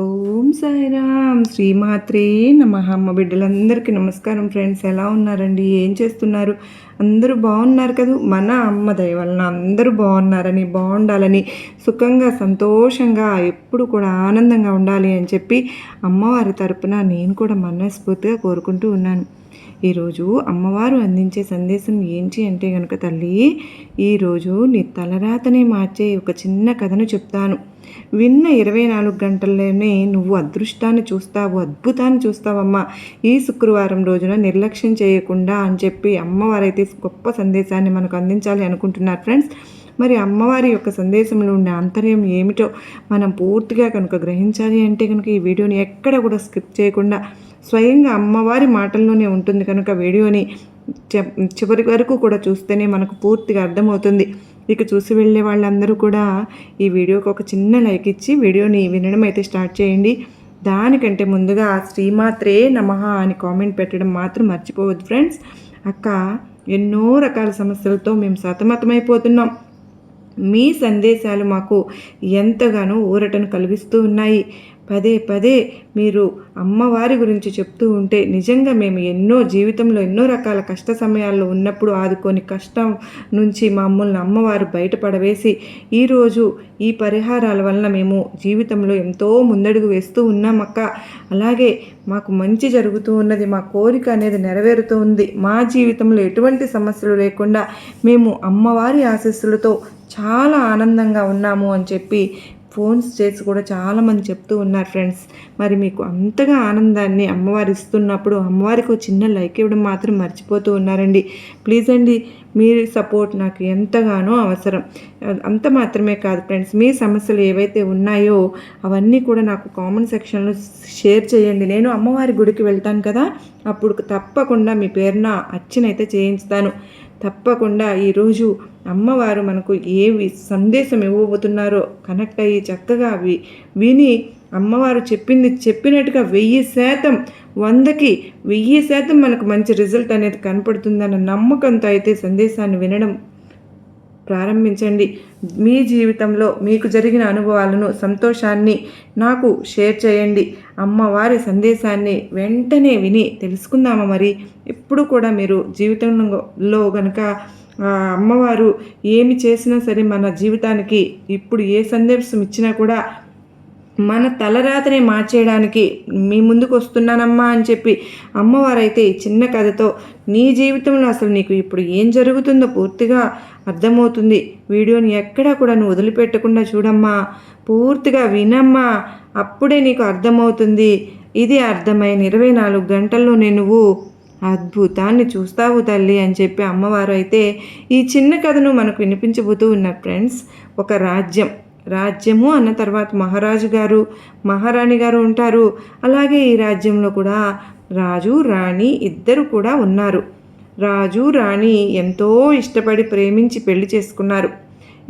ఓం సాయిరామ్. శ్రీమాత్రే నమ. అమ్మ బిడ్డలందరికీ నమస్కారం ఫ్రెండ్స్. ఎలా ఉన్నారండి? ఏం చేస్తున్నారు? అందరూ బాగున్నారు కదా? మన అమ్మ దయ వలన అందరూ బాగున్నారని బాగుండాలని సుఖంగా సంతోషంగా ఎప్పుడు కూడా ఆనందంగా ఉండాలి అని చెప్పి అమ్మవారి తరపున నేను కూడా మనస్ఫూర్తిగా కోరుకుంటూ ఉన్నాను. ఈరోజు అమ్మవారు అందించే సందేశం ఏంటి అంటే కనుక తల్లి ఈరోజు నీ తలరాతనే మార్చే ఒక చిన్న కథను చెప్తాను. విన్న ఇరవై నాలుగు గంటల్లోనే నువ్వు అదృష్టాన్ని చూస్తావు అద్భుతాన్ని చూస్తావమ్మా. ఈ శుక్రవారం రోజున నిర్లక్ష్యం చేయకుండా అని చెప్పి అమ్మవారైతే గొప్ప సందేశాన్ని మనకు అందించాలి అనుకుంటున్నారు ఫ్రెండ్స్. మరి అమ్మవారి యొక్క సందేశంలో ఉండే ఆంతర్యం ఏమిటో మనం పూర్తిగా కనుక గ్రహించాలి అంటే కనుక ఈ వీడియోని ఎక్కడ కూడా స్కిప్ చేయకుండా స్వయంగా అమ్మవారి మాటల్లోనే ఉంటుంది కనుక వీడియోని చివరి వరకు కూడా చూస్తేనే మనకు పూర్తిగా అర్థమవుతుంది. ఇక చూసి వెళ్ళే వాళ్ళందరూ కూడా ఈ వీడియోకి ఒక చిన్న లైక్ ఇచ్చి వీడియోని వినడం అయితే స్టార్ట్ చేయండి. దానికంటే ముందుగా శ్రీమాత్రే నమ అని కామెంట్ పెట్టడం మాత్రం మర్చిపోవద్దు ఫ్రెండ్స్. అక్క ఎన్నో రకాల సమస్యలతో మేము సతమతమైపోతున్నాం. మీ సందేశాలు మాకు ఎంతగానో ఊరటను కలిగిస్తూ ఉన్నాయి. పదే పదే మీరు అమ్మవారి గురించి చెప్తూ ఉంటే నిజంగా మేము ఎన్నో జీవితంలో ఎన్నో రకాల కష్ట సమయాల్లో ఉన్నప్పుడు ఆదుకొని కష్టం నుంచి మమ్మల్ని అమ్మవారు బయటపడవేసి ఈరోజు ఈ పరిహారాల వలన మేము జీవితంలో ఎంతో ముందడుగు వేస్తూ ఉన్నామక్క అలాగే మాకు మంచి జరుగుతూ ఉన్నది మా కోరిక అనేది నెరవేరుతూ ఉంది. మా జీవితంలో ఎటువంటి సమస్యలు లేకుండా మేము అమ్మవారి ఆశస్సులతో చాలా ఆనందంగా ఉన్నాము అని చెప్పి ఫోన్స్ చేసి కూడా చాలామంది చెప్తూ ఉన్నారు ఫ్రెండ్స్. మరి మీకు అంతగా ఆనందాన్ని అమ్మవారు ఇస్తున్నప్పుడు అమ్మవారికి చిన్న లైక్ ఇవ్వడం మాత్రం మర్చిపోతూ ఉన్నారండి. ప్లీజ్ అండి మీ సపోర్ట్ నాకు ఎంతగానో అవసరం. అంత మాత్రమే కాదు ఫ్రెండ్స్ మీ సమస్యలు ఏవైతే ఉన్నాయో అవన్నీ కూడా నాకు కామెంట్ సెక్షన్లో షేర్ చేయండి. నేను అమ్మవారి గుడికి వెళ్తాను కదా అప్పుడు తప్పకుండా మీ పేరున అచ్చినైతే చేయించుతాను తప్పకుండా ఈరోజు అమ్మవారు మనకు ఏ సందేశం ఇవ్వబోతున్నారో కనెక్ట్ అయ్యి చక్కగా అవి విని అమ్మవారు చెప్పింది చెప్పినట్టుగా వెయ్యి శాతం వందకి వెయ్యి శాతం మనకు మంచి రిజల్ట్ అనేది కనపడుతుందన్న నమ్మకంతో అయితే సందేశాన్ని వినడం ప్రారంభించండి. మీ జీవితంలో మీకు జరిగిన అనుభవాలను సంతోషాన్ని నాకు షేర్ చేయండి. అమ్మవారి సందేశాన్ని వెంటనే విని తెలుసుకుందామా మరి? ఎప్పుడు కూడా మీరు జీవితంలో కనుక అమ్మవారు ఏమి చేసినా సరే మన జీవితానికి ఇప్పుడు ఏ సందేశం ఇచ్చినా కూడా మన తలరాతనే మార్చేయడానికి మీ ముందుకు వస్తున్నానమ్మా అని చెప్పి అమ్మవారైతే ఈ చిన్న కథతో నీ జీవితంలో అసలు నీకు ఇప్పుడు ఏం జరుగుతుందో పూర్తిగా అర్థమవుతుంది. వీడియోని ఎక్కడా కూడా నువ్వు వదిలిపెట్టకుండా చూడమ్మా. పూర్తిగా వినమ్మా. అప్పుడే నీకు అర్థమవుతుంది. ఇది అర్థమైన ఇరవై నాలుగు గంటల్లోనే నువ్వు అద్భుతాన్ని చూస్తావు తల్లి అని చెప్పి అమ్మవారు అయితే ఈ చిన్న కథను మనకు వినిపించబోతూ ఉన్నారు ఫ్రెండ్స్. ఒక రాజ్యం. రాజ్యము అన్న తర్వాత మహారాజు గారు మహారాణి గారు ఉంటారు. అలాగే ఈ రాజ్యంలో కూడా రాజు రాణి ఇద్దరు కూడా ఉన్నారు. రాజు రాణి ఎంతో ఇష్టపడి ప్రేమించి పెళ్ళి చేసుకున్నారు.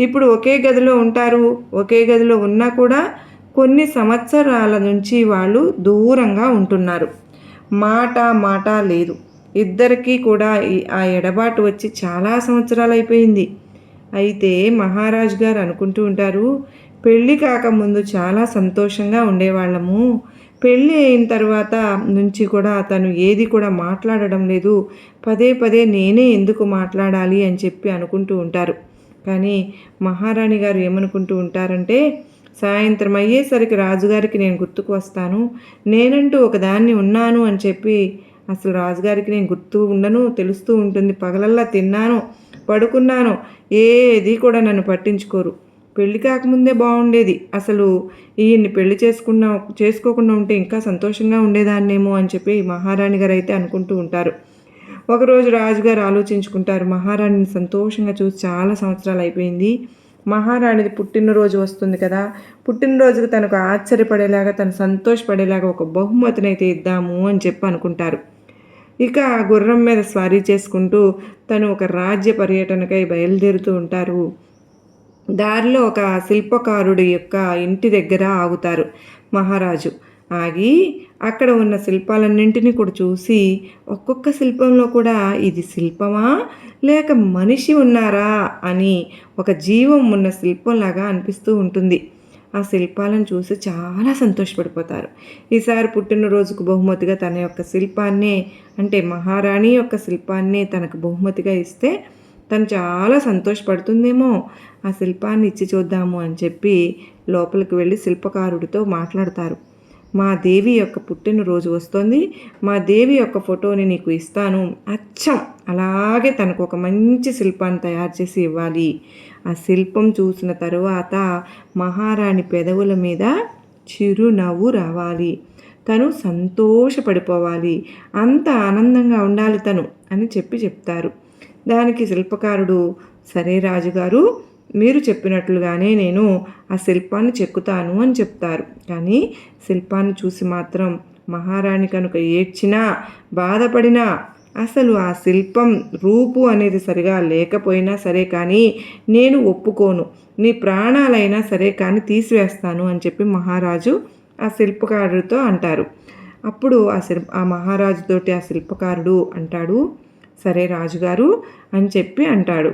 ఇప్పుడు ఒకే గదిలో ఉంటారు. ఒకే గదిలో ఉన్నా కూడా కొన్ని సంవత్సరాల నుంచి వాళ్ళు దూరంగా ఉంటున్నారు. మాట మాట లేదు. ఇద్దరికీ కూడా ఆ ఎడబాటు వచ్చి చాలా సంవత్సరాలు అయిపోయింది. అయితే మహారాజు గారు అనుకుంటూ ఉంటారు పెళ్ళి కాకముందు చాలా సంతోషంగా ఉండేవాళ్ళము. పెళ్ళి అయిన తర్వాత నుంచి కూడా తను ఏది కూడా మాట్లాడడం లేదు. పదే పదే నేనే ఎందుకు మాట్లాడాలి అని చెప్పి అనుకుంటూ ఉంటారు. కానీ మహారాణి గారు ఏమనుకుంటూ ఉంటారంటే సాయంత్రం అయ్యేసరికి రాజుగారికి నేను గుర్తుకు వస్తాను. నేనంటూ ఒకదాన్ని ఉన్నాను అని చెప్పి అసలు రాజుగారికి నేను గుర్తు ఉండను తెలుస్తూ ఉంటుంది. పగలల్లా తిన్నాను పడుకున్నాను. ఏది కూడా నన్ను పట్టించుకోరు. పెళ్ళి కాకముందే బాగుండేది అసలు ఈయన్ని పెళ్ళి చేసుకున్న చేసుకోకుండా ఉంటే ఇంకా సంతోషంగా ఉండేదాన్నేమో అని చెప్పి మహారాణి గారు అయితే అనుకుంటూ ఉంటారు. ఒకరోజు రాజుగారు ఆలోచించుకుంటారు మహారాణిని సంతోషంగా చూసి చాలా సంవత్సరాలు అయిపోయింది. మహారాణిది పుట్టినరోజు వస్తుంది కదా. పుట్టినరోజుకు తనకు ఆశ్చర్యపడేలాగా తను సంతోషపడేలాగా ఒక బహుమతినైతే ఇద్దాము అని చెప్పి అనుకుంటారు. ఇక గుర్రం మీద స్వారీ చేసుకుంటూ తను ఒక రాజ్య పర్యటనకై బయలుదేరుతూ ఉంటారు. దారిలో ఒక శిల్పకారుడి యొక్క ఇంటి దగ్గర ఆగుతారు మహారాజు. ఆగి అక్కడ ఉన్న శిల్పాలన్నింటినీ కూడా చూసి ఒక్కొక్క శిల్పంలో కూడా ఇది శిల్పమా? లేక మనిషి ఉన్నారా? అని ఒక జీవం ఉన్న శిల్పంలాగా అనిపిస్తూ ఉంటుంది. ఆ శిల్పాలను చూసి చాలా సంతోషపడిపోతారు. ఈసారి పుట్టినరోజుకు బహుమతిగా తన యొక్క శిల్పాన్నే అంటే మహారాణి యొక్క శిల్పాన్నే తనకు బహుమతిగా ఇస్తే తను చాలా సంతోషపడుతుందేమో. ఆ శిల్పాన్ని ఇచ్చి చూద్దాము అని చెప్పి లోపలికి వెళ్ళి శిల్పకారుడితో మాట్లాడతారు. మా దేవి యొక్క పుట్టినరోజు వస్తుంది. మా దేవి యొక్క ఫోటోని నీకు ఇస్తాను. అచ్చం! అలాగే తనకు ఒక మంచి శిల్పాన్ని తయారు చేసి ఇవ్వాలి. ఆ శిల్పం చూసిన తరువాత మహారాణి పెదవుల మీద చిరునవ్వు రావాలి. తను సంతోషపడిపోవాలి. అంత ఆనందంగా ఉండాలి తను అని చెప్పి చెప్తారు. దానికి శిల్పకారుడు సరే రాజుగారు మీరు చెప్పినట్లుగానే నేను ఆ శిల్పాన్ని చెక్కుతాను అని చెప్తారు. కానీ శిల్పాన్ని చూసి మాత్రం మహారాణి కనుక ఏడ్చినా బాధపడినా అసలు ఆ శిల్పం రూపు అనేది సరిగా లేకపోయినా సరే కానీ నేను ఒప్పుకోను. నీ ప్రాణాలైనా సరే కానీ తీసివేస్తాను అని చెప్పి మహారాజు ఆ శిల్పకారుడితో అంటారు. అప్పుడు ఆ శిల్ప ఆ మహారాజుతోటి ఆ శిల్పకారుడు అంటాడు సరే రాజుగారు అని చెప్పి అంటాడు.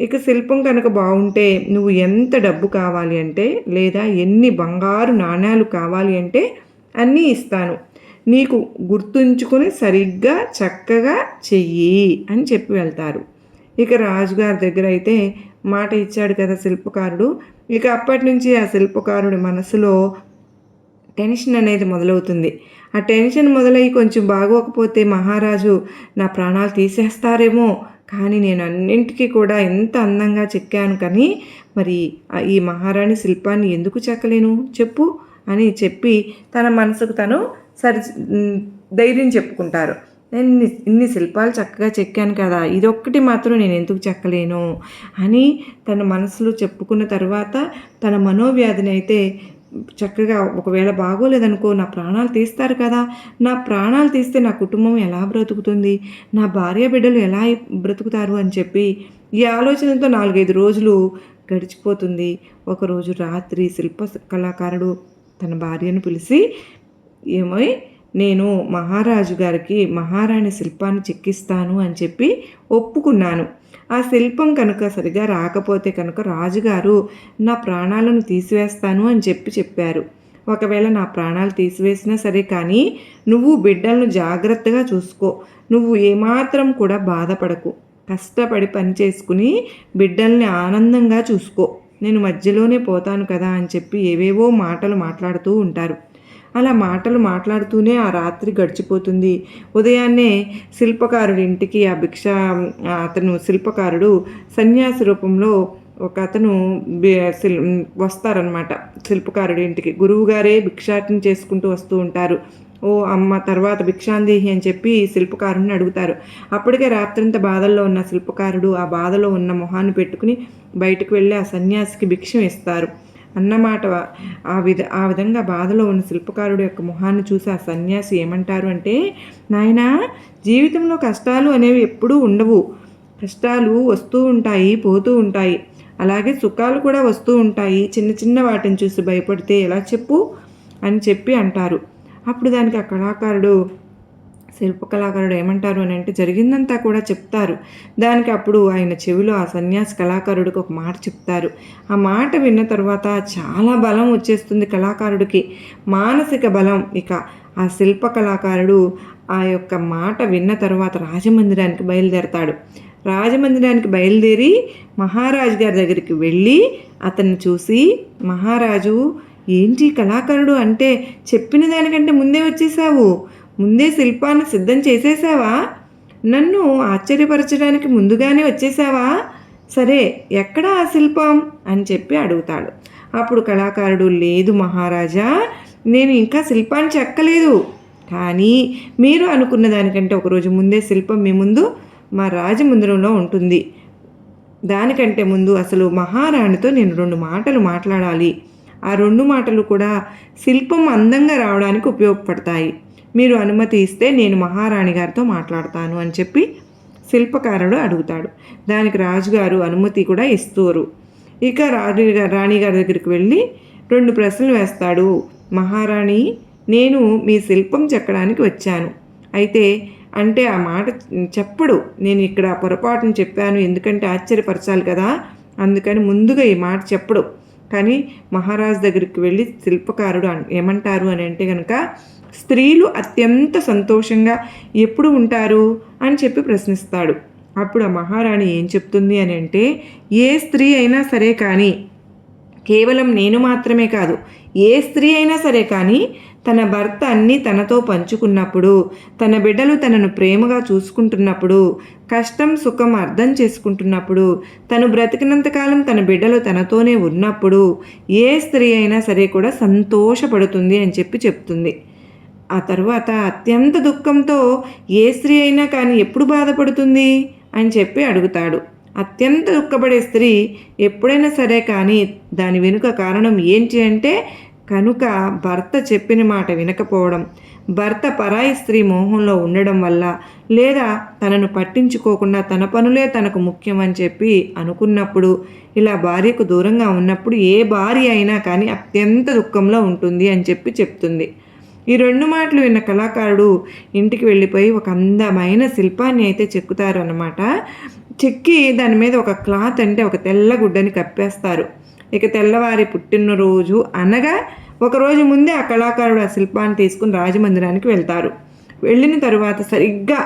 ఇక శిల్పం కనుక బాగుంటే నువ్వు ఎంత డబ్బు కావాలి అంటే లేదా ఎన్ని బంగారు నాణ్యాలు కావాలి అంటే అన్నీ ఇస్తాను. నీకు గుర్తుంచుకొని సరిగ్గా చక్కగా చెయ్యి అని చెప్పి వెళ్తారు. ఇక రాజుగారి దగ్గర అయితే మాట ఇచ్చాడు కదా శిల్పకారుడు. ఇక అప్పటి నుంచి ఆ శిల్పకారుడి మనసులో టెన్షన్ అనేది మొదలవుతుంది. ఆ టెన్షన్ మొదలయ్యి కొంచెం బాగోకపోతే మహారాజు నా ప్రాణాలు తీసేస్తారేమో కానీ నేను అన్నింటికీ కూడా ఎంత అందంగా చెక్కాను కానీ మరి ఈ మహారాణి శిల్పాన్ని ఎందుకు చెక్కలేను? చెప్పు అని చెప్పి తన మనసుకు తను సరి ధైర్యం చెప్పుకుంటారు. నేను ఇన్ని శిల్పాలు చక్కగా చెక్కాను కదా ఇదొక్కటి మాత్రం నేను ఎందుకు చెక్కలేను? అని తన మనసులో చెప్పుకున్న తర్వాత తన మనోవ్యాధిని అయితే చక్కగా ఒకవేళ బాగోలేదనుకో నా ప్రాణాలు తీస్తారు కదా. నా ప్రాణాలు తీస్తే నా కుటుంబం ఎలా బ్రతుకుతుంది? నా భార్య బిడ్డలు ఎలా బ్రతుకుతారు అని చెప్పి ఈ ఆలోచనతో నాలుగైదు రోజులు గడిచిపోతుంది. ఒకరోజు రాత్రి శిల్ప కళాకారుడు తన భార్యను పిలిచి ఏమో నేను మహారాజు గారికి మహారాణి శిల్పాన్ని చెక్కిస్తాను అని చెప్పి ఒప్పుకున్నాను. ఆ శిల్పం కనుక సరిగా రాకపోతే కనుక రాజుగారు నా ప్రాణాలను తీసివేస్తాను అని చెప్పి చెప్పారు. ఒకవేళ నా ప్రాణాలు తీసివేసినా సరే కానీ నువ్వు బిడ్డలను జాగ్రత్తగా చూసుకో. నువ్వు ఏమాత్రం కూడా బాధపడకు. కష్టపడి పని చేసుకుని బిడ్డల్ని ఆనందంగా చూసుకో. నేను మధ్యలోనే పోతాను కదా అని చెప్పి ఏవేవో మాటలు మాట్లాడుతూ ఉంటారు. అలా మాటలు మాట్లాడుతూనే ఆ రాత్రి గడిచిపోతుంది. ఉదయాన్నే శిల్పకారుడి ఇంటికి ఆ భిక్ష అతను శిల్పకారుడు సన్యాసి రూపంలో ఒక అతను శిల్ వస్తారనమాట శిల్పకారుడి ఇంటికి గురువుగారే భిక్షాటన చేసుకుంటూ వస్తూ ఉంటారు. ఓ అమ్మ తర్వాత భిక్షాందేహి అని చెప్పి శిల్పకారుడిని అడుగుతారు. అప్పటికే రాత్రింత బాధల్లో ఉన్న శిల్పకారుడు ఆ బాధలో ఉన్న మొహాన్ని పెట్టుకుని బయటకు వెళ్ళి ఆ సన్యాసికి భిక్షం ఇస్తారు. అన్నమాట ఆ విధ ఆ విధంగా బాధలో ఉన్న శిల్పకారుడు యొక్క మొహాన్ని చూసి ఆ సన్యాసి ఏమంటారు అంటే నాయన జీవితంలో కష్టాలు అనేవి ఎప్పుడూ ఉండవు. కష్టాలు వస్తూ ఉంటాయి పోతూ ఉంటాయి. అలాగే సుఖాలు కూడా వస్తూ ఉంటాయి. చిన్న చిన్న వాటిని చూసి భయపడితే ఎలా చెప్పు? అని చెప్పి అంటారు. అప్పుడు దానికి ఆ కళాకారుడు శిల్పకళాకారుడు ఏమంటారు అని అంటే జరిగిందంతా కూడా చెప్తారు. దానికి అప్పుడు ఆయన చెవిలో ఆ సన్యాసి కళాకారుడికి ఒక మాట చెప్తారు. ఆ మాట విన్న తర్వాత చాలా బలం వచ్చేస్తుంది కళాకారుడికి. మానసిక బలం. ఇక ఆ శిల్ప కళాకారుడు ఆ యొక్క మాట విన్న తర్వాత రాజమందిరానికి బయలుదేరతాడు. రాజమందిరానికి బయలుదేరి మహారాజు గారి దగ్గరికి వెళ్ళి అతన్ని చూసి మహారాజు ఏంటి కళాకారుడు అంటే చెప్పిన దానికంటే ముందే వచ్చేసావు? ముందే శిల్పాన్ని సిద్ధం చేసేసావా? నన్ను ఆశ్చర్యపరచడానికి ముందుగానే వచ్చేసావా? సరే ఎక్కడ ఆ శిల్పం? అని చెప్పి అడుగుతాడు. అప్పుడు కళాకారుడు లేదు మహారాజా నేను ఇంకా శిల్పాన్ని చెక్కలేదు. కానీ మీరు అనుకున్న దానికంటే ఒకరోజు ముందే శిల్పం మీ ముందు మా రాజమందిరంలో ఉంటుంది. దానికంటే ముందు అసలు మహారాణితో నేను రెండు మాటలు మాట్లాడాలి. ఆ రెండు మాటలు కూడా శిల్పం అందంగా రావడానికి ఉపయోగపడతాయి. మీరు అనుమతి ఇస్తే నేను మహారాణి గారితో మాట్లాడతాను అని చెప్పి శిల్పకారుడు అడుగుతాడు. దానికి రాజుగారు అనుమతి కూడా ఇస్తారు. ఇక రాణి రాణిగారి దగ్గరికి వెళ్ళి రెండు ప్రశ్నలు వేస్తాడు. మహారాణి నేను మీ శిల్పం చెక్కడానికి వచ్చాను. అయితే అంటే ఆ మాట చెప్పడు. నేను ఇక్కడ పొరపాటును చెప్పాను. ఎందుకంటే ఆశ్చర్యపరచాలి కదా. అందుకని ముందుగా ఈ మాట చెప్పడు. కానీ మహారాజ్ దగ్గరికి వెళ్ళి శిల్పకారుడు ఏమంటారు అని అంటే కనుక స్త్రీలు అత్యంత సంతోషంగా ఎప్పుడు ఉంటారు? అని చెప్పి ప్రశ్నిస్తాడు. అప్పుడు ఆ మహారాణి ఏం చెప్తుంది అని అంటే ఏ స్త్రీ అయినా సరే కానీ కేవలం నేను మాత్రమే కాదు ఏ స్త్రీ అయినా సరే కానీ తన భర్త అన్నీ తనతో పంచుకున్నప్పుడు తన బిడ్డలు తనను ప్రేమగా చూసుకుంటున్నప్పుడు కష్టం సుఖం అర్థం చేసుకుంటున్నప్పుడు తను బ్రతికినంతకాలం తన బిడ్డలు తనతోనే ఉన్నప్పుడు ఏ స్త్రీ అయినా సరే కూడా సంతోషపడుతుంది అని చెప్పి చెప్తుంది. ఆ తర్వాత అత్యంత దుఃఖంతో ఏ స్త్రీ అయినా కానీ ఎప్పుడు బాధపడుతుంది అని చెప్పి అడుగుతాడు. అత్యంత దుఃఖపడే స్త్రీ ఎప్పుడైనా సరే కానీ దాని వెనుక కారణం ఏంటి అంటే కనుక భర్త చెప్పిన మాట వినకపోవడం భర్త పరాయి స్త్రీ మోహంలో ఉండడం వల్ల లేదా తనను పట్టించుకోకుండా తన పనులే తనకు ముఖ్యమని చెప్పి అనుకున్నప్పుడు ఇలా భార్యకు దూరంగా ఉన్నప్పుడు ఏ భార్య అయినా కానీ అత్యంత దుఃఖంలో ఉంటుంది అని చెప్పి చెప్తుంది. ఈ రెండు మాటలు విన్న కళాకారుడు ఇంటికి వెళ్ళిపోయి ఒక అందమైన శిల్పాన్ని అయితే చెక్కుతారు అన్నమాట చెక్కి దాని మీద ఒక క్లాత్ అంటే ఒక తెల్ల గుడ్డని కప్పేస్తారు. ఇక తెల్లవారి పుట్టినరోజు అనగా ఒక రోజు ముందే ఆ కళాకారుడు ఆ శిల్పాన్ని తీసుకుని రాజమందిరానికి వెళ్తారు. వెళ్ళిన తరువాత సరిగ్గా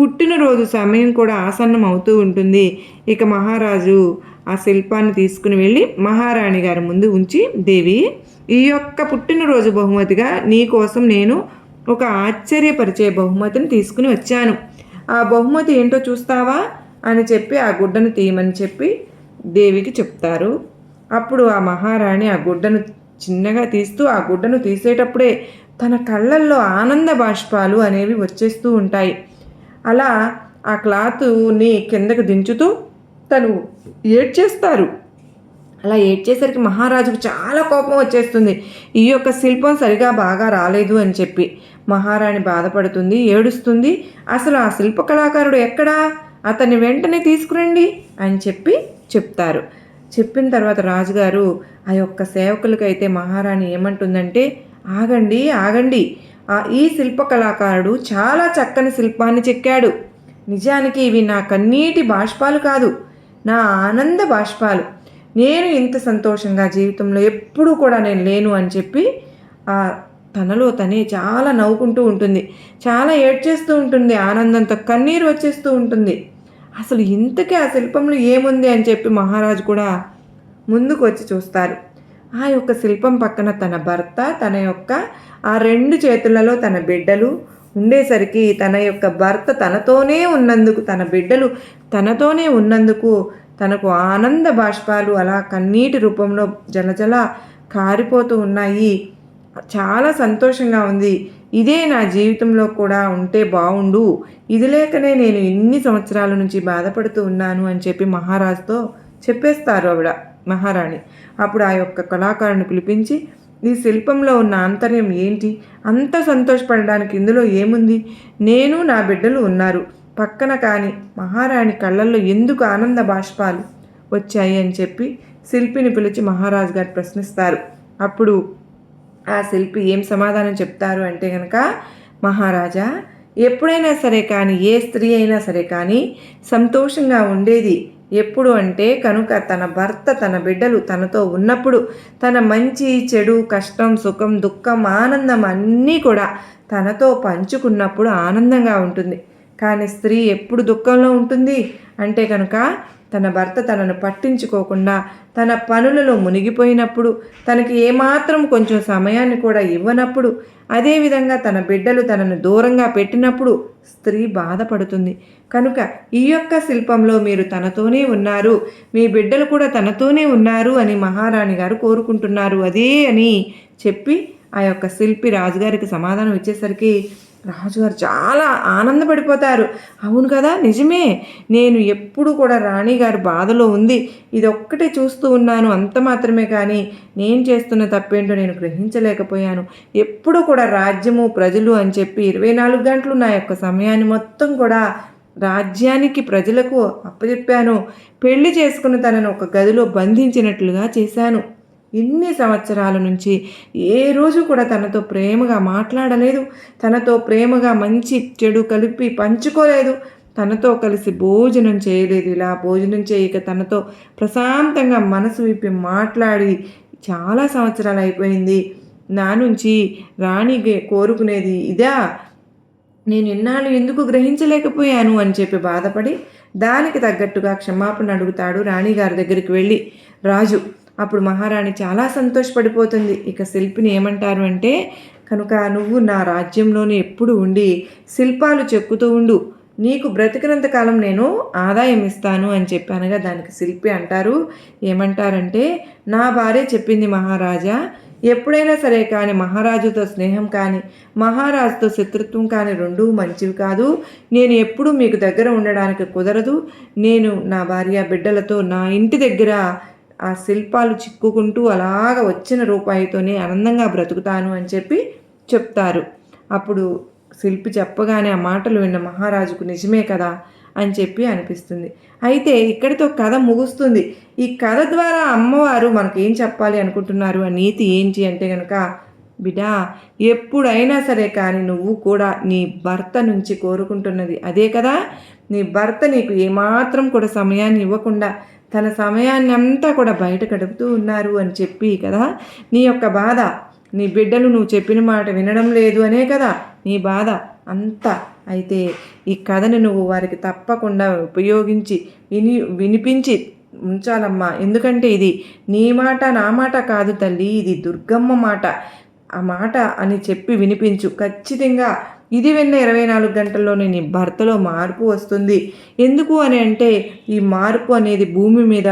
పుట్టినరోజు సమయం కూడా ఆసన్నం అవుతూ ఉంటుంది. ఇక మహారాజు ఆ శిల్పాన్ని తీసుకుని వెళ్ళి మహారాణి గారి ముందు ఉంచి దేవి ఈ యొక్క పుట్టినరోజు బహుమతిగా నీ కోసం నేను ఒక ఆశ్చర్యపరిచే బహుమతిని తీసుకుని వచ్చాను. ఆ బహుమతి ఏంటో చూస్తావా? అని చెప్పి ఆ గుడ్డను తీయమని చెప్పి దేవికి చెప్తారు. అప్పుడు ఆ మహారాణి ఆ గుడ్డను చిన్నగా తీస్తూ ఆ గుడ్డను తీసేటప్పుడే తన కళ్ళల్లో ఆనంద బాష్పాలు అనేవి వచ్చేస్తూ ఉంటాయి. అలా ఆ క్లాత్ని కిందకు దించుతూ తను ఏడ్చేస్తారు. అలా ఏడ్చేసరికి మహారాజుకు చాలా కోపం వచ్చేస్తుంది. ఈ యొక్క శిల్పం సరిగా బాగా రాలేదు అని చెప్పి మహారాణి బాధపడుతుంది ఏడుస్తుంది. అసలు ఆ శిల్ప కళాకారుడు ఎక్కడా? అతన్ని వెంటనే తీసుకురండి అని చెప్పి చెప్తారు. చెప్పిన తర్వాత రాజుగారు ఆ యొక్క సేవకులకైతే మహారాణి ఏమంటుందంటే ఆగండి ఆగండి. ఆ ఈ శిల్ప కళాకారుడు చాలా చక్కని శిల్పాన్ని చెక్కాడు. నిజానికి ఇవి నా కన్నీటి బాష్పాలు కాదు. నా ఆనంద బాష్పాలు. నేను ఇంత సంతోషంగా జీవితంలో ఎప్పుడూ కూడా నేను లేను అని చెప్పి ఆ తనలో తనే చాలా నవ్వుకుంటూ ఉంటుంది. చాలా ఏడ్చేస్తూ ఉంటుంది. ఆనందంతో కన్నీరు వచ్చేస్తూ ఉంటుంది. అసలు ఇంతకీ ఆ శిల్పంలో ఏముంది అని చెప్పి మహారాజు కూడా ముందుకు వచ్చి చూస్తారు. ఆ యొక్క శిల్పం పక్కన తన భర్త తన యొక్క ఆ రెండు చేతులలో తన బిడ్డలు ఉండేసరికి తన యొక్క భర్త తనతోనే ఉన్నందుకు తన బిడ్డలు తనతోనే ఉన్నందుకు తనకు ఆనంద బాష్పాలు అలా కన్నీటి రూపంలో జలజల కారిపోతూ ఉన్నాయి. చాలా సంతోషంగా ఉంది. ఇదే నా జీవితంలో కూడా ఉంటే బాగుండు ఇది లేకనే నేను ఇన్ని సంవత్సరాల నుంచి బాధపడుతూ ఉన్నాను అని చెప్పి మహారాజుతో చెప్పేస్తారు ఆవిడ మహారాణి. అప్పుడు ఆ యొక్క కళాకారుని పిలిపించి ఈ శిల్పంలో ఉన్న ఆంతర్యం ఏంటి? అంత సంతోషపడడానికి ఇందులో ఏముంది? నేను నా బిడ్డలు ఉన్నారు. పక్కన కాని మహారాణి కళ్ళల్లో ఎందుకు ఆనంద బాష్పాలు వచ్చాయి? అని చెప్పి శిల్పిని పిలిచి మహారాజు గారు ప్రశ్నిస్తారు. అప్పుడు ఆ శిల్పి ఏం సమాధానం చెప్తారు అంటే కనుక మహారాజా ఎప్పుడైనా సరే కానీ ఏ స్త్రీ అయినా సరే కానీ సంతోషంగా ఉండేది ఎప్పుడు అంటే కనుక తన భర్త తన బిడ్డలు తనతో ఉన్నప్పుడు తన మంచి చెడు కష్టం సుఖం దుఃఖం ఆనందం అన్నీ కూడా తనతో పంచుకున్నప్పుడు ఆనందంగా ఉంటుంది. కానీ స్త్రీ ఎప్పుడు దుఃఖంలో ఉంటుంది? అంటే కనుక తన భర్త తనను పట్టించుకోకుండా తన పనులలో మునిగిపోయినప్పుడు తనకి ఏమాత్రం కొంచెం సమయాన్ని కూడా ఇవ్వనప్పుడు అదేవిధంగా తన బిడ్డలు తనను దూరంగా పెట్టినప్పుడు స్త్రీ బాధపడుతుంది. కనుక ఈ యొక్క శిల్పంలో మీరు తనతోనే ఉన్నారు మీ బిడ్డలు కూడా తనతోనే ఉన్నారు అని మహారాణి గారు కోరుకుంటున్నారు. అదే అని చెప్పి ఆ యొక్క శిల్పి రాజుగారికి సమాధానం ఇచ్చేసరికి రాజుగారు చాలా ఆనందపడిపోతారు. అవును కదా నిజమే. నేను ఎప్పుడు కూడా రాణిగారు బాధలో ఉంది. ఇది ఒక్కటే చూస్తూ ఉన్నాను. అంత మాత్రమే కానీ నేను చేస్తున్న తప్పేంటో నేను గ్రహించలేకపోయాను. ఎప్పుడు కూడా రాజ్యము ప్రజలు అని చెప్పి ఇరవై నాలుగు గంటలు నా యొక్క సమయాన్ని మొత్తం కూడా రాజ్యానికి ప్రజలకు అప్పచెప్పాను పెళ్ళి చేసుకుని తనను ఒక గదిలో బంధించినట్లుగా చేశాను. ఇన్ని సంవత్సరాల నుంచి ఏ రోజు కూడా తనతో ప్రేమగా మాట్లాడలేదు. తనతో ప్రేమగా మంచి చెడు కలిపి పంచుకోలేదు. తనతో కలిసి భోజనం చేయలేదు. ఇలా భోజనం చేయక తనతో ప్రశాంతంగా మనసు విప్పి మాట్లాడి చాలా సంవత్సరాలు అయిపోయింది. నా నుంచి రాణి కోరుకునేది ఇదా? నేను ఇన్నాళ్ళు ఎందుకు గ్రహించలేకపోయాను అని చెప్పి బాధపడి దానికి తగ్గట్టుగా క్షమాపణ అడుగుతాడు రాణిగారి దగ్గరికి వెళ్ళి రాజు. అప్పుడు మహారాణి చాలా సంతోషపడిపోతుంది. ఇక శిల్పిని ఏమంటారు అంటే కనుక నువ్వు నా రాజ్యంలోనే ఎప్పుడు ఉండి శిల్పాలు చెక్కుతూ ఉండు. నీకు బ్రతికినంత కాలం నేను ఆదాయం ఇస్తాను అని చెప్పానుగా దానికి శిల్పి అంటారు. ఏమంటారంటే నా భార్య చెప్పింది మహారాజా ఎప్పుడైనా సరే కానీ మహారాజుతో స్నేహం కానీ మహారాజుతో శత్రుత్వం కానీ రెండూ మంచివి కాదు. నేను ఎప్పుడూ మీకు దగ్గర ఉండడానికి కుదరదు. నేను నా భార్య బిడ్డలతో నా ఇంటి దగ్గర ఆ శిల్పాలు చిక్కుకుంటూ అలాగ వచ్చిన రూపాయితోనే ఆనందంగా బ్రతుకుతాను అని చెప్పి చెప్తారు. అప్పుడు శిల్పి చెప్పగానే ఆ మాటలు విన్న మహారాజుకు నిజమే కదా అని చెప్పి అనిపిస్తుంది. అయితే ఇక్కడితో కథ ముగుస్తుంది. ఈ కథ ద్వారా అమ్మవారు మనకు ఏం చెప్పాలి అనుకుంటున్నారు? ఆ నీతి ఏంటి అంటే కనుక బిడా ఎప్పుడైనా సరే కానీ నువ్వు కూడా నీ భర్త నుంచి కోరుకుంటున్నది అదే కదా? నీ భర్త నీకు ఏమాత్రం కూడా సమయాన్ని ఇవ్వకుండా తన సమయాన్ని అంతా కూడా బయట గడుపుతూ ఉన్నారు అని చెప్పి కదా నీ యొక్క బాధ నీ బిడ్డలు నువ్వు చెప్పిన మాట వినడం లేదు అనే కదా నీ బాధ అంతా అయితే ఈ కథను నువ్వు వారికి తప్పకుండా ఉపయోగించి విని వినిపించి ఉంచాలమ్మా. ఎందుకంటే ఇది నీ మాట నా మాట కాదు తల్లి ఇది దుర్గమ్మ మాట. ఆ మాట అని చెప్పి వినిపించు. ఖచ్చితంగా ఇది విన్న ఇరవై నాలుగు గంటల్లోనే నీ భర్తలో మార్పు వస్తుంది. ఎందుకు అని అంటే ఈ మార్పు అనేది భూమి మీద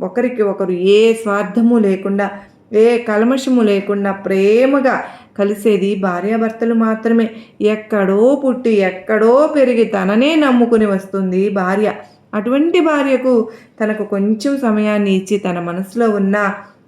ఒకరికి ఒకరు ఏ స్వార్థము లేకుండా ఏ కల్మషము లేకుండా ప్రేమగా కలిసేది భార్యాభర్తలు మాత్రమే. ఎక్కడో పుట్టి ఎక్కడో పెరిగి తననే నమ్ముకుని వస్తుంది భార్య. అటువంటి భార్యకు తనకు కొంచెం సమయాన్ని ఇచ్చి తన మనసులో ఉన్న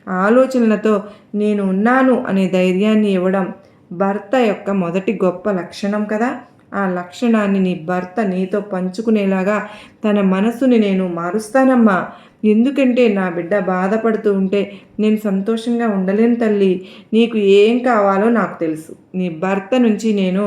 ఆలోచనలతో నేను ఉన్నాను అనే ధైర్యాన్ని ఇవ్వడం భర్త యొక్క మొదటి గొప్ప లక్షణం కదా? ఆ లక్షణాన్ని నీ భర్త నీతో పంచుకునేలాగా తన మనసుని నేను మారుస్తానమ్మా. ఎందుకంటే నా బిడ్డ బాధపడుతూ ఉంటే నేను సంతోషంగా ఉండలేను తల్లి. నీకు ఏం కావాలో నాకు తెలుసు. నీ భర్త నుంచి నేను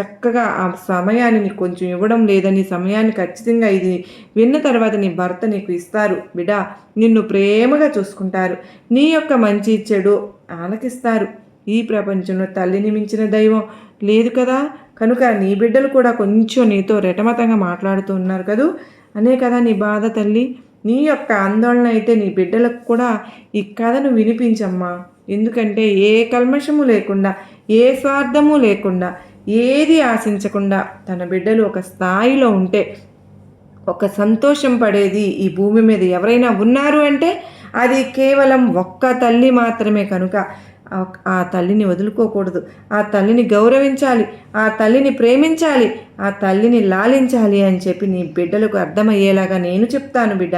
చక్కగా ఆ సమయాన్ని నీకు కొంచెం ఇవ్వడం లేదని సమయాన్ని ఖచ్చితంగా ఇది విన్న తర్వాత నీ భర్త నీకు ఇస్తారు. బిడా నిన్ను ప్రేమగా చూసుకుంటారు. నీ యొక్క మంచి చెడు ఆలకిస్తారు. ఈ ప్రపంచంలో తల్లిని మించిన దైవం లేదు కదా? కనుక నీ బిడ్డలు కూడా కొంచెం నీతో రెటమతంగా మాట్లాడుతూ ఉన్నారు కదూ? అనే కదా నీ బాధ తల్లి. నీ యొక్క ఆందోళన అయితే నీ బిడ్డలకు కూడా ఈ కథను వినిపించమ్మా. ఎందుకంటే ఏ కల్మషము లేకుండా ఏ స్వార్థము లేకుండా ఏది ఆశించకుండా తన బిడ్డలు ఒక స్థాయిలో ఉంటే ఒక సంతోషం పడేది ఈ భూమి మీద ఎవరైనా ఉన్నారు అంటే అది కేవలం ఒక్క తల్లి మాత్రమే కనుక. ఆ- తల్లిని వదులుకోకూడదు. ఆ తల్లిని గౌరవించాలి. ఆ తల్లిని ప్రేమించాలి. ఆ తల్లిని లాలించాలి అని చెప్పి నీ బిడ్డలకు అర్థమయ్యేలాగా నేను చెప్తాను బిడ్డ.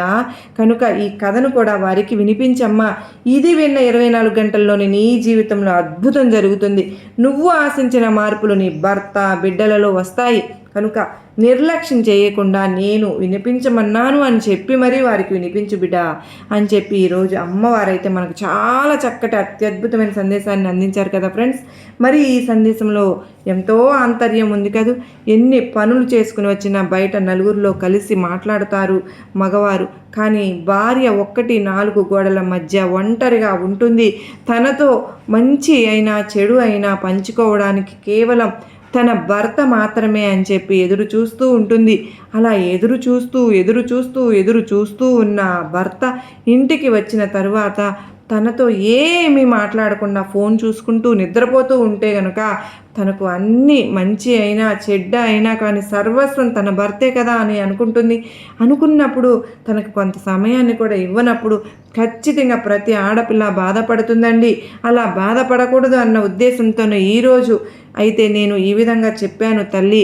కనుక ఈ కథను కూడా వారికి వినిపించమ్మా. ఇది విన్న ఇరవై నాలుగు గంటల్లోనే నీ జీవితంలో అద్భుతం జరుగుతుంది. నువ్వు ఆశించిన మార్పులు నీ భర్త బిడ్డలలో వస్తాయి. కనుక నిర్లక్ష్యం చేయకుండా నేను వినిపించమన్నాను అని చెప్పి మరీ వారికి వినిపించు బిడ్డ అని చెప్పి ఈరోజు అమ్మవారైతే మనకు చాలా చక్కటి అత్యద్భుతమైన సందేశాన్ని అందించారు కదా ఫ్రెండ్స్. మరి ఈ సందేశంలో ఎంతో ఆంతర్యం ఉంది కదా. ఎన్ని పనులు చేసుకుని వచ్చిన బయట నలుగురిలో కలిసి మాట్లాడతారు మగవారు. కానీ భార్య ఒక్కటి నాలుగు గోడల మధ్య ఒంటరిగా ఉంటుంది. తనతో మంచి అయినా చెడు అయినా పంచుకోవడానికి కేవలం తన భర్త మాత్రమే అని చెప్పి ఎదురు చూస్తూ ఉంటుంది. అలా ఎదురు చూస్తూ ఎదురు చూస్తూ ఎదురు చూస్తూ ఉన్న భర్త ఇంటికి వచ్చిన తరువాత తనతో ఏమీ మాట్లాడకుండా ఫోన్ చూసుకుంటూ నిద్రపోతూ ఉంటే గనుక తనకు అన్ని మంచి అయినా చెడ్డ అయినా కానీ సర్వస్వం తన భర్తే కదా అని అనుకుంటుంది. అనుకున్నప్పుడు తనకు కొంత సమయాన్ని కూడా ఇవ్వనప్పుడు ఖచ్చితంగా ప్రతి ఆడపిల్ల బాధపడుతుందండి. అలా బాధపడకూడదు అన్న ఉద్దేశంతోనే ఈరోజు అయితే నేను ఈ విధంగా చెప్పాను తల్లి.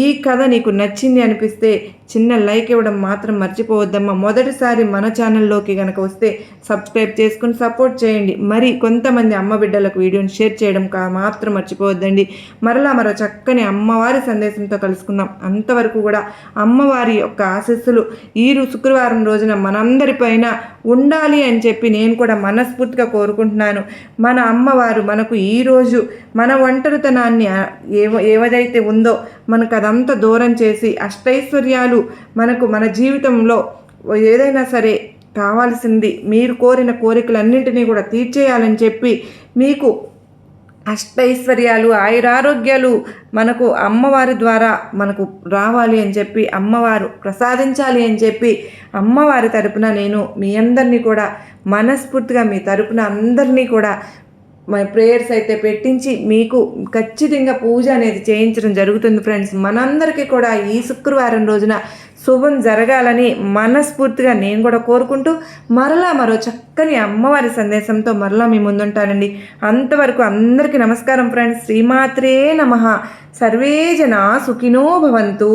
ఈ కథ నీకు నచ్చింది అనిపిస్తే చిన్న లైక్ ఇవ్వడం మాత్రం మర్చిపోవద్దమ్మా. మొదటిసారి మన ఛానల్లోకి కనుక వస్తే సబ్స్క్రైబ్ చేసుకుని సపోర్ట్ చేయండి. మరి కొంతమంది అమ్మ బిడ్డలకు వీడియోని షేర్ చేయడం కా మాత్రం మర్చిపోవద్దండి. మరలా మరో చక్కని అమ్మవారి సందేశంతో కలుసుకుందాం. అంతవరకు కూడా అమ్మవారి యొక్క ఆశస్సులు ఈ శుక్రవారం రోజున మనందరిపైన ఉండాలి అని చెప్పి నేను కూడా మనస్ఫూర్తిగా కోరుకుంటున్నాను. మన అమ్మవారు మనకు ఈరోజు మన ఒంటరితనాన్ని ఏవ ఏవదైతే ఉందో మనకు అదంతా దూరం చేసి అష్టైశ్వర్యాలు మనకు మన జీవితంలో ఏదైనా సరే కావాల్సింది మీరు కోరిన కోరికలన్నింటినీ కూడా తీర్చేయాలని చెప్పి మీకు అష్టైశ్వర్యాలు ఆయురారోగ్యాలు మనకు అమ్మవారి ద్వారా మనకు రావాలి అని చెప్పి అమ్మవారు ప్రసాదించాలి అని చెప్పి అమ్మవారి తరపున నేను మీ అందరినీ కూడా మనస్ఫూర్తిగా మీ తరపున అందరినీ కూడా మన ప్రేయర్స్ అయితే పెట్టించి మీకు ఖచ్చితంగా పూజ అనేది చేయించడం జరుగుతుంది ఫ్రెండ్స్ మనందరికీ కూడా ఈ శుక్రవారం రోజున శుభం జరగాలని మనస్ఫూర్తిగా నేను కూడా కోరుకుంటూ మరలా మరో చక్కని అమ్మవారి సందేశంతో మరలా మీ ముందుంటానండి. అంతవరకు అందరికీ నమస్కారం ఫ్రెండ్స్. శ్రీమాత్రే నమ. సర్వే జనా సుఖినో భవంతు.